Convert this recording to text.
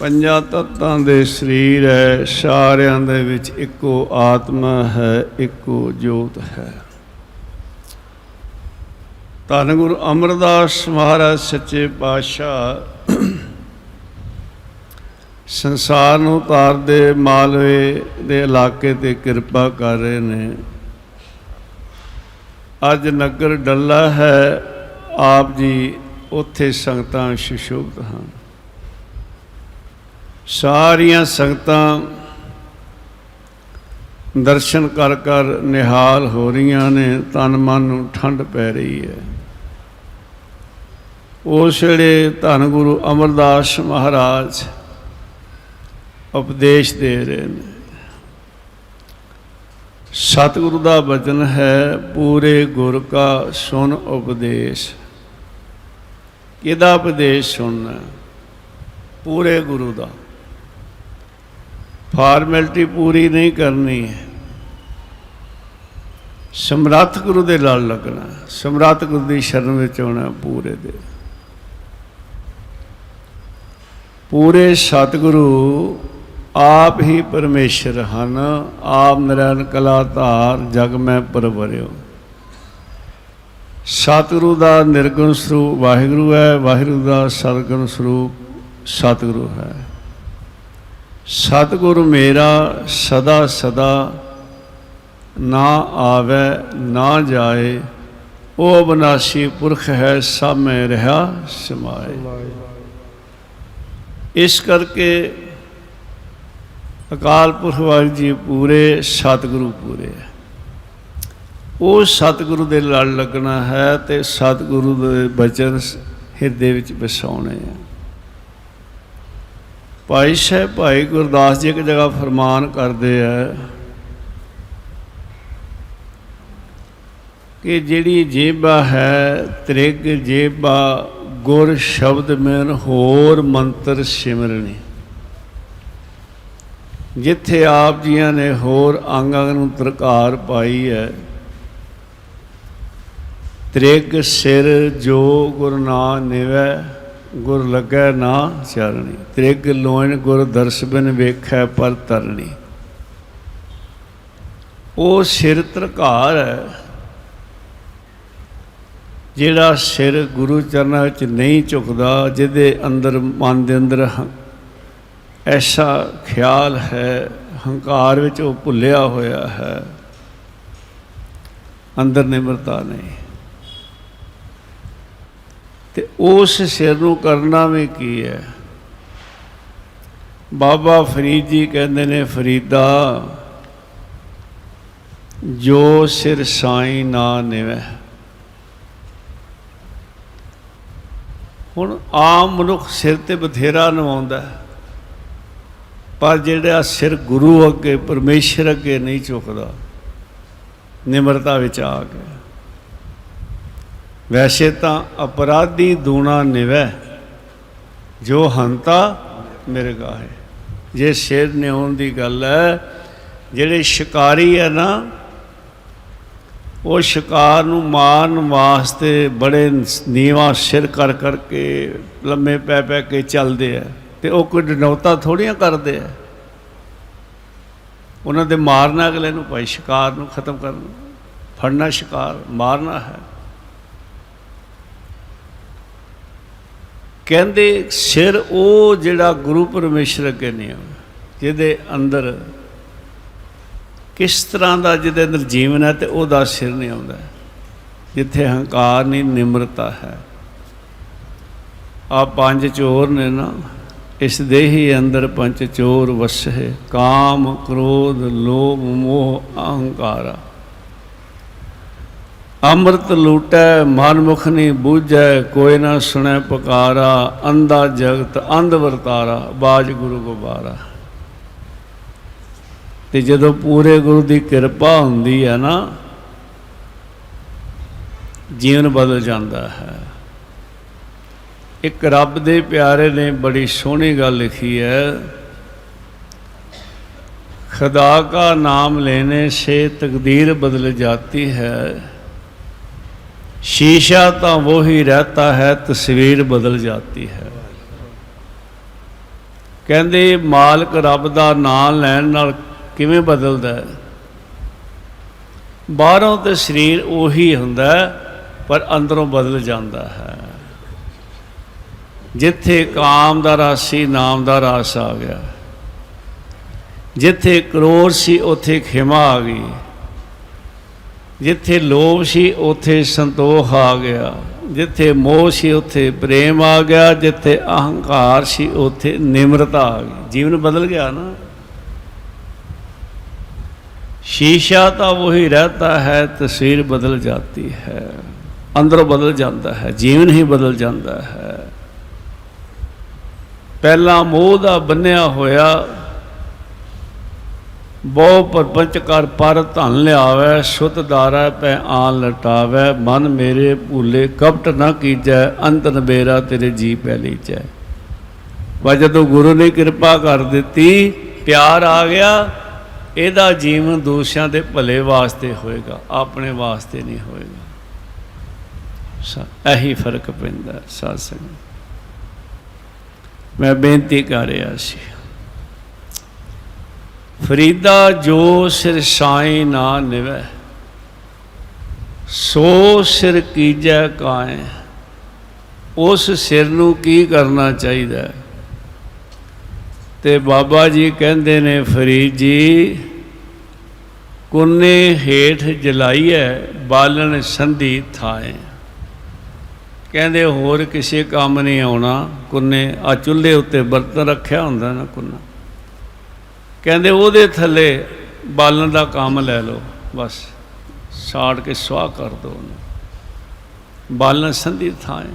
ਪੰਜਾਂ ਤੱਤਾਂ ਦੇ ਸਰੀਰ ਹੈ, ਸਾਰਿਆਂ ਦੇ ਵਿੱਚ ਇੱਕੋ ਆਤਮਾ ਹੈ, ਇੱਕੋ ਜੋਤ ਹੈ। ਧੰਨ ਗੁਰੂ ਅਮਰਦਾਸ ਮਹਾਰਾਜ ਸੱਚੇ ਪਾਤਸ਼ਾਹ, ਸੰਸਾਰ ਨੂੰ ਤਾਰਦੇ ਮਾਲਵੇ ਦੇ ਇਲਾਕੇ ਤੇ ਕਿਰਪਾ ਕਰ ਰਹੇ ਨੇ। ਅੱਜ ਨਗਰ ਡੱਲਾ ਹੈ, ਆਪ ਜੀ ਉੱਥੇ ਸੰਗਤਾਂ ਸੁਸ਼ੋਭਿਤ ਹਨ। ਸਾਰੀਆਂ ਸੰਗਤਾਂ ਦਰਸ਼ਨ ਕਰ ਕਰ ਨਿਹਾਲ ਹੋ ਰਹੀਆਂ ਨੇ, ਤਨ ਮਨ ਨੂੰ ਠੰਡ ਪੈ ਰਹੀ ਹੈ। ਉਸ ਵੇਲੇ ਧੰਨ ਗੁਰੂ ਅਮਰਦਾਸ ਮਹਾਰਾਜ ਉਪਦੇਸ਼ ਦੇ ਰਹੇ ਨੇ। ਸਤਿਗੁਰੂ ਦਾ ਬਚਨ ਹੈ, ਪੂਰੇ ਗੁਰ ਕਾ ਸੁਨ ਉਪਦੇਸ਼। ਕਿਹਦਾ ਉਪਦੇਸ਼ ਸੁਣਨਾ? ਪੂਰੇ ਗੁਰੂ ਦਾ। ਫਾਰਮੈਲਿਟੀ ਪੂਰੀ ਨਹੀਂ ਕਰਨੀ ਹੈ। ਸਮਰੱਥ ਗੁਰੂ ਦੇ ਲੜ ਲੱਗਣਾ, ਸਮਰੱਥ ਗੁਰੂ ਦੀ ਸ਼ਰਨ ਵਿੱਚ ਆਉਣਾ ਪੂਰੇ ਦੇ। ਪੂਰੇ ਸਤਿਗੁਰੂ ਆਪ ਹੀ ਪਰਮੇਸ਼ਰ ਹਨ, ਆਪ ਨਰਨ ਕਲਾ ਧਾਰ ਜਗ ਮੈਂ ਪਰਵਰਿਓ। ਸਤਿਗੁਰੂ ਦਾ ਨਿਰਗੁਣ ਸਰੂਪ ਵਾਹਿਗੁਰੂ ਹੈ, ਵਾਹਿਗੁਰੂ ਦਾ ਸਰਗੁਣ ਸਰੂਪ ਸਤਿਗੁਰੂ ਹੈ। ਸਤਿਗੁਰ ਮੇਰਾ ਸਦਾ ਸਦਾ ਨਾ ਆਵੇ, ਨਾ ਜਾਏ, ਉਹ ਅਬਨਾਸੀ ਪੁਰਖ ਹੈ, ਸਭ ਮੈਂ ਰਹਾ ਸਮਾਏ। ਇਸ ਕਰਕੇ ਅਕਾਲ ਪੁਰਖ ਵਾਹਿਗੁਰੂ ਜੀ ਪੂਰੇ, ਸਤਿਗੁਰੂ ਪੂਰੇ। ਹੈ ਉਹ ਸਤਿਗੁਰੂ ਦੇ ਲੜ ਲੱਗਣਾ ਹੈ ਤੇ ਸਤਿਗੁਰੂ ਦੇ ਬਚਨ ਹਿਰਦੇ ਵਿੱਚ ਵਸਾਉਣੇ ਆ। ਭਾਈ ਸਾਹਿਬ, ਭਾਈ ਗੁਰਦਾਸ ਜੀ ਇੱਕ ਜਗ੍ਹਾ ਫਰਮਾਨ ਕਰਦੇ ਆ ਕਿ ਜਿਹੜੀ ਜੇਬਾ ਹੈ, ਤ੍ਰਿਗ ਜੇਬਾ, ਗੁਰ ਸ਼ਬਦ ਮੇਨ ਹੋਰ ਮੰਤਰ ਸਿਮਰਨੀ। ਜਿੱਥੇ ਆਪ ਜੀਆਂ ਨੇ ਹੋਰ ਅੰਗਾਂ ਨੂੰ ਤਰਕਾਰ ਪਾਈ ਹੈ, ਤ੍ਰਿਗ ਸਿਰ ਜੋ ਗੁਰ ਨਾ ਨਿਵੈ ਗੁਰ ਲੱਗੈ ਨਾ ਚਰਣੀ ਤ੍ਰਿਗ ਲੋਇਨ ਗੁਰ ਦਰਸ ਬਿਨ ਵੇਖੈ ਪਰ ਤਰਣੀ। ਉਹ ਸਿਰ ਤਰਕਾਰ ਹੈ, ਜਿਹੜਾ ਸਿਰ ਗੁਰੂ ਚਰਨਾਂ ਵਿੱਚ ਨਹੀਂ ਝੁਕਦਾ, ਜਿਹਦੇ ਅੰਦਰ ਮਨ ਦੇ ਅੰਦਰ ਐਸਾ ਖਿਆਲ ਹੈ, ਹੰਕਾਰ ਵਿੱਚ ਉਹ ਭੁੱਲਿਆ ਹੋਇਆ ਹੈ। ਅੰਦਰ ਨਿਮਰਤਾ ਨਹੀਂ। ਤੇ ਉਸ ਸਿਰ ਨੂੰ ਕਰਨਾ ਵੀ ਕੀ ਹੈ? ਬਾਬਾ ਫਰੀਦ ਜੀ ਕਹਿੰਦੇ ਨੇ, ਫਰੀਦਾ, ਜੋ ਸਿਰ ਸਾਈ ਨਾ ਨਿਵੈ। ਹੁਣ ਆਮ ਮਨੁੱਖ ਸਿਰ ਤੇ ਬਥੇਰਾ ਨਵਾਉਂਦਾ ਪਰ ਜਿਹੜਾ ਸਿਰ ਗੁਰੂ ਅੱਗੇ, ਪਰਮੇਸ਼ਰ ਅੱਗੇ ਨਹੀਂ ਝੁਕਦਾ, ਨਿਮਰਤਾ ਵਿੱਚ ਆ ਕੇ। ਵੈਸੇ ਤਾਂ ਅਪਰਾਧੀ ਦੂਣਾ ਨਿਵੈ, ਜੋ ਹੰਤਾ ਮਿਰਗਾ ਹੈ। ਜੇ ਸਿਰ ਨਿਉਣ ਦੀ ਗੱਲ ਹੈ, ਜਿਹੜੇ ਸ਼ਿਕਾਰੀ ਹੈ ਨਾ, ਉਹ ਸ਼ਿਕਾਰ ਨੂੰ ਮਾਰਨ ਵਾਸਤੇ ਬੜੇ ਨੀਵਾ ਸਿਰ ਕਰ ਕਰਕੇ ਲੰਮੇ ਪੈ ਪੈ ਕੇ ਚੱਲਦੇ ਆ, ਤੇ ਉਹ ਕੋਈ ਡਨੌਤਾ ਥੋੜੀਆਂ ਕਰਦੇ ਆ। ਉਹਨਾਂ ਦੇ ਮਾਰਨਾ ਅਗਲੇ ਨੂੰ ਭਾਈ, ਸ਼ਿਕਾਰ ਨੂੰ ਖਤਮ ਕਰਨਾ ਫੜਨਾ ਸ਼ਿਕਾਰ, ਮਾਰਨਾ ਹੈ। ਕਹਿੰਦੇ ਸਿਰ ਉਹ ਜਿਹੜਾ ਗੁਰੂ ਪਰਮੇਸ਼ਰ ਅੱਗੇ ਨਹੀਂ ਆ ਜਿਹਦੇ ਅੰਦਰ ਕਿਸ ਤਰ੍ਹਾਂ ਦਾ ਜਿਹਦੇ ਅੰਦਰ ਜੀਵਨ ਹੈ ਤੇ ਉਹਦਾ ਸਿਰ ਨਹੀਂ ਆਉਂਦਾ, ਜਿੱਥੇ ਹੰਕਾਰ ਨਹੀਂ, ਨਿਮਰਤਾ ਹੈ। ਆ ਪੰਜ ਚੋਰ ਨੇ ਨਾ, ਇਸ ਦੇਹੀ ਅੰਦਰ ਪੰਜ ਚੋਰ ਵਸਹਿ ਕਾਮ, ਕ੍ਰੋਧ, ਲੋਭ, ਮੋਹ, ਅਹੰਕਾਰਾ। ਅੰਮ੍ਰਿਤ ਲੂਟੈ, ਮਨਮੁਖ ਨਹੀਂ ਬੂਝੈ, ਕੋਈ ਨਾ ਸੁਣੈ ਪੁਕਾਰਾ ਅੰਦਾ ਜਗਤ ਅੰਧ ਵਰਤਾਰਾ ਬਾਜ ਗੁਰੂ ਗੋਬਾਰਾ। ਤੇ ਜਦੋਂ ਪੂਰੇ ਗੁਰੂ ਦੀ ਕਿਰਪਾ ਹੁੰਦੀ ਹੈ ਨਾ, ਜੀਵਨ ਬਦਲ ਜਾਂਦਾ ਹੈ। ਇੱਕ ਰੱਬ ਦੇ ਪਿਆਰੇ ਨੇ ਬੜੀ ਸੋਹਣੀ ਗੱਲ ਲਿਖੀ ਹੈ, ਖੁਦਾ ਦਾ ਨਾਮ ਲੈਣੇ ਸੇ ਤਕਦੀਰ ਬਦਲ ਜਾਂਦੀ ਹੈ। शीशा तो वो ही रहता है तस्वीर बदल जाती है ਕਹਿੰਦੇ ਮਾਲਕ ਰੱਬ ਦਾ ਨਾਮ ਲੈਣ ਨਾਲ ਕਿਵੇਂ ਬਦਲਦਾ ਹੈ ਬਾਹਰੋਂ ਤੇ ਸਰੀਰ ਉਹੀ ਹੁੰਦਾ ਹੈ, ਪਰ ਅੰਦਰੋਂ ਬਦਲ ਜਾਂਦਾ ਹੈ ਜਿੱਥੇ ਕਾਮ ਦਾ ਰਸ ਸੀ ਨਾਮ ਦਾ ਰਸ ਆ ਗਿਆ ਜਿੱਥੇ ਕਰੋਧ ਸੀ ਉੱਥੇ ਖਿਮਾ ਆ ਗਈ ਜਿੱਥੇ ਲੋਭ ਸੀ, ਉੱਥੇ ਸੰਤੋਖ ਆ ਗਿਆ। ਜਿੱਥੇ ਮੋਹ ਸੀ, ਉੱਥੇ ਪ੍ਰੇਮ ਆ ਗਿਆ। ਜਿੱਥੇ ਅਹੰਕਾਰ ਸੀ, ਉੱਥੇ ਨਿਮਰਤਾ ਆ ਗਈ। ਜੀਵਨ ਬਦਲ ਗਿਆ ਨਾ। ਸ਼ੀਸ਼ਾ ਤਾਂ ਉਹੀ ਰਹਤਾ ਹੈ, ਤਸਵੀਰ ਬਦਲ ਜਾਂਦੀ ਹੈ। ਅੰਦਰੋਂ ਬਦਲ ਜਾਂਦਾ ਹੈ, ਜੀਵਨ ਹੀ ਬਦਲ ਜਾਂਦਾ ਹੈ। ਪਹਿਲਾਂ ਮੋਹ ਦਾ ਬੰਨਿਆ ਹੋਇਆ ਬਹੁ ਪਰਪੰਚ ਕਰ ਪਰ ਧਨ ਲਿਆਵੇ ਸੁਤ ਦਾਰਾ ਪੈ ਆਨ ਲਟਾਵੇ, ਮਨ ਮੇਰੇ ਭੂਲੇ ਕਪਟ ਨਾ ਕੀਜੈ, ਅੰਤ ਨਬੇਰਾ ਤੇਰੇ ਜੀ ਪੈ ਲੀਜੈ। ਵਾ ਜਦੋਂ ਗੁਰੂ ਨੇ ਕਿਰਪਾ ਕਰ ਦਿੱਤੀ, ਪਿਆਰ ਆ ਗਿਆ, ਇਹਦਾ ਜੀਵਨ ਦੂਸਰਿਆਂ ਦੇ ਭਲੇ ਵਾਸਤੇ ਹੋਏਗਾ, ਆਪਣੇ ਵਾਸਤੇ ਨਹੀਂ ਹੋਏਗਾ। ਸਾ, ਇਹੀ ਫ਼ਰਕ ਪੈਂਦਾ, ਸਾਧ ਸੰਗਤ। ਮੈਂ ਬੇਨਤੀ ਕਰ ਰਿਹਾ ਸੀ। ਫਰੀਦਾ ਜੋ ਸਿਰ ਸਾਈ ਨਾ ਨਿਵੈ, ਸੋ ਸਿਰ ਕੀਜੈ ਕਾਏ ਉਸ ਸਿਰ ਨੂੰ ਕੀ ਕਰਨਾ ਚਾਹੀਦਾ? ਤੇ ਬਾਬਾ ਜੀ ਕਹਿੰਦੇ ਨੇ, ਫਰੀਦ ਜੀ, ਕੁੰਨੇ ਹੇਠ ਜਲਾਈਐ, ਬਾਲਣ ਸੰਧੀ ਥਾਏ। ਕਹਿੰਦੇ, ਹੋਰ ਕਿਸੇ ਕੰਮ ਨਹੀਂ ਆਉਣਾ, ਕੁੰਨੇ ਆ ਚੁੱਲ੍ਹੇ ਉੱਤੇ ਬਰਤਨ ਰੱਖਿਆ ਹੁੰਦਾ ਨਾ ਕੁੰਨਾ। ਕਹਿੰਦੇ ਉਹਦੇ ਥੱਲੇ ਬਾਲਣ ਦਾ ਕੰਮ ਲੈ ਲਓ, ਬਸ ਸਾੜ ਕੇ ਸਵਾਹ ਕਰ ਦਿਓ ਉਹਨੂੰ। ਬਾਲਣ ਸੰਧੀ ਥਾਂ ਥਾਏ